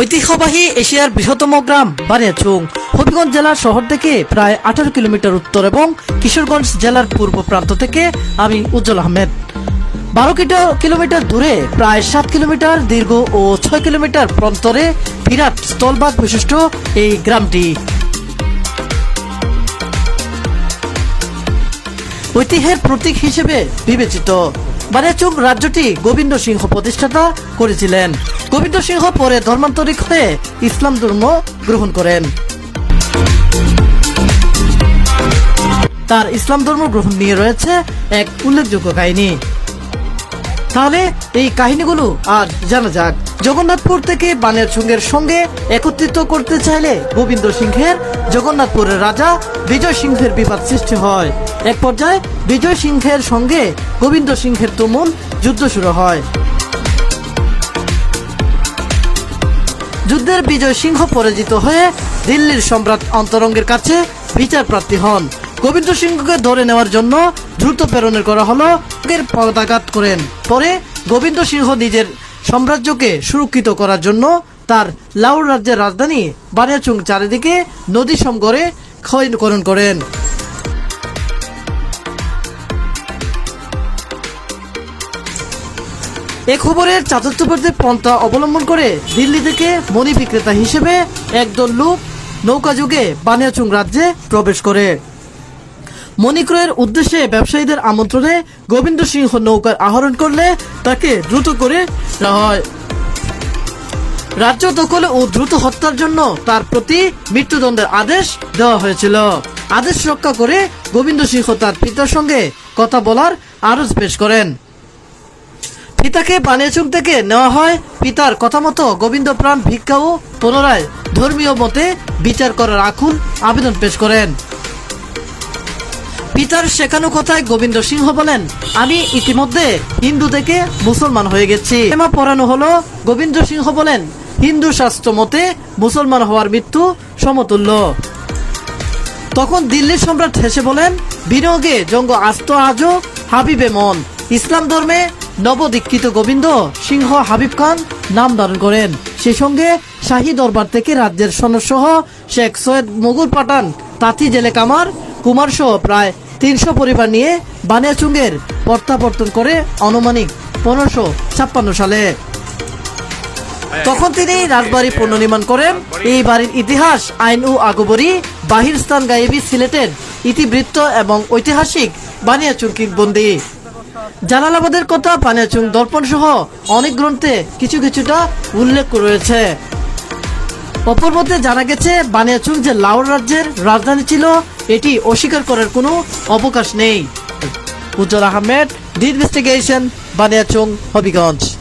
ঐতিহ্যবাহী এশিয়ার বৃহত্তম গ্রাম বানিয়াচুং। হবিগঞ্জ জেলার শহর থেকে প্রায় আঠারো কিলোমিটার উত্তর এবং কিশোরগঞ্জ জেলার পূর্ব প্রান্ত থেকে আমি উজ্জ্বল আহমেদ। বারো কিলোমিটার দূরে প্রায় সাত কিলোমিটার দীর্ঘ ও ছয় কিলোমিটার প্রান্তরে বিরাট স্থলভাগ বিশিষ্ট এই গ্রামটি। ঐতিহ্যের প্রতীক হিসেবে বিবেচিত। বানিয়াচুং রাজ্যটি গোবিন্দ সিংহ প্রতিষ্ঠাতা করেছিলেন। গোবিন্দ সিংহ পরে ধর্মান্তরিক হয়ে ইসলাম ধর্ম গ্রহণ করেন। তার ইসলাম ধর্ম গ্রহণ নিয়ে রয়েছে এক উল্লেখযোগ্য কাহিনী। তাহলে এই কাহিনীগুলো আর জানা যাক। জগন্নাথপুর থেকে বানিয়াচুঙ্গের সঙ্গে একত্রিত করতে চাইলে গোবিন্দ সিংহের, জগন্নাথপুরের রাজা বিজয় সিংহের বিবাদ সৃষ্টি হয়। এক পর্যায়ে বিজয় সিংহের সঙ্গে গোবিন্দ সিংহের তুমুল যুদ্ধ শুরু হয়। যুদ্ধের বিজয় সিংহ পরাজিত হয়ে দিল্লির সম্রাট অন্তরঙ্গের কাছে বিচার প্রার্থী হন। গোবিন্দ সিংহকে ধরে নেওয়ার জন্য দ্রুত প্রেরণের করা হলো পদাঘাত করেন। পরে গোবিন্দ সিংহ নিজের সাম্রাজ্যকে সুরক্ষিত করার জন্য তার লাউর রাজ্যের রাজধানী বানিয়াচুং চারিদিকে নদী সমগরে ক্ষয়করণ করেন। এ খবরের চাতুর্থপর্যে পন্থা অবলম্বন করে দিল্লি থেকে মণি বিক্রেতা হিসেবে একদল লোক নৌকা যুগে বানিয়াচুং রাজ্যে প্রবেশ করে। মণিক্রয়ের উদ্দেশ্যে ব্যবসায়ীদের আমন্ত্রণে গোবিন্দ সিংহ নৌকার আহরণ করলে তাকে দ্রুত করে হয়। রাজ্য দখল ও দ্রুত হত্যার জন্য তার প্রতি মৃত্যুদণ্ডের আদেশ দেওয়া হয়েছিল। আদেশ রক্ষা করে গোবিন্দ সিংহ তার পিতার সঙ্গে কথা বলার আরজ পেশ করেন। পিতাকে বানিয়াচুং থেকে নেওয়া হয়। পিতার কথা মতো গোবিন্দ প্রাণ ভিক্ষা ও পুনরায় ধর্মীয় মতে বিচার করার আকুল আবেদন পেশ করেন। পিতার শেখানো কথায় গোবিন্দ সিংহ বলেন, আমি ইতিমধ্যে হিন্দু থেকে মুসলমান হয়ে গেছি। এমা পড়ানো হলো, গোবিন্দ সিংহ বলেন, হিন্দু শাস্ত্র মতে মুসলমান হওয়ার মৃত্যু সমতুল্য। তখন দিল্লির সম্রাট হেসে বলেন, বিনিয়োগে জঙ্গ আস্ত আজও হাবিবে মন। ইসলাম ধর্মে নবদীক্ষিত গোবিন্দ সিংহ হাবিব খান নাম ধারণ করেন। সেই সঙ্গে শাহী দরবার থেকে রাজ্যের সনসহ শেখ সৈয়দ মুগুল পাঠান, তাঁতি জেলে কামার, কুমার সহ প্রায় তিনশো পরিবার নিয়ে বানিয়াচুঙ্গের প্রত্যাবর্তন করে আনুমানিক পনেরোশো ছাপ্পান্ন সালে। তখন তিনি রাজবাড়ি পুনর্নির্মাণ করেন। এই বাড়ির ইতিহাস, আইন ও আগবরী বাহির স্থান গায়েবী সিলেটের ইতিবৃত্ত এবং ঐতিহাসিক বানিয়াচুং কিংবন্দি জালালাবাদের কথা পানিয়াচুং দর্পণ সহ অনেক গ্রন্থে কিছু কিছুটা উল্লেখ রয়েছে। অপর মধ্যে জানা গেছে বানিয়াচুং যে লাহোর রাজ্যের রাজধানী ছিল, এটি অস্বীকার করার কোনো অবকাশ নেই। উজ্জ্বল আহমেদ দিন বানিয়াচুং হবিগঞ্জ।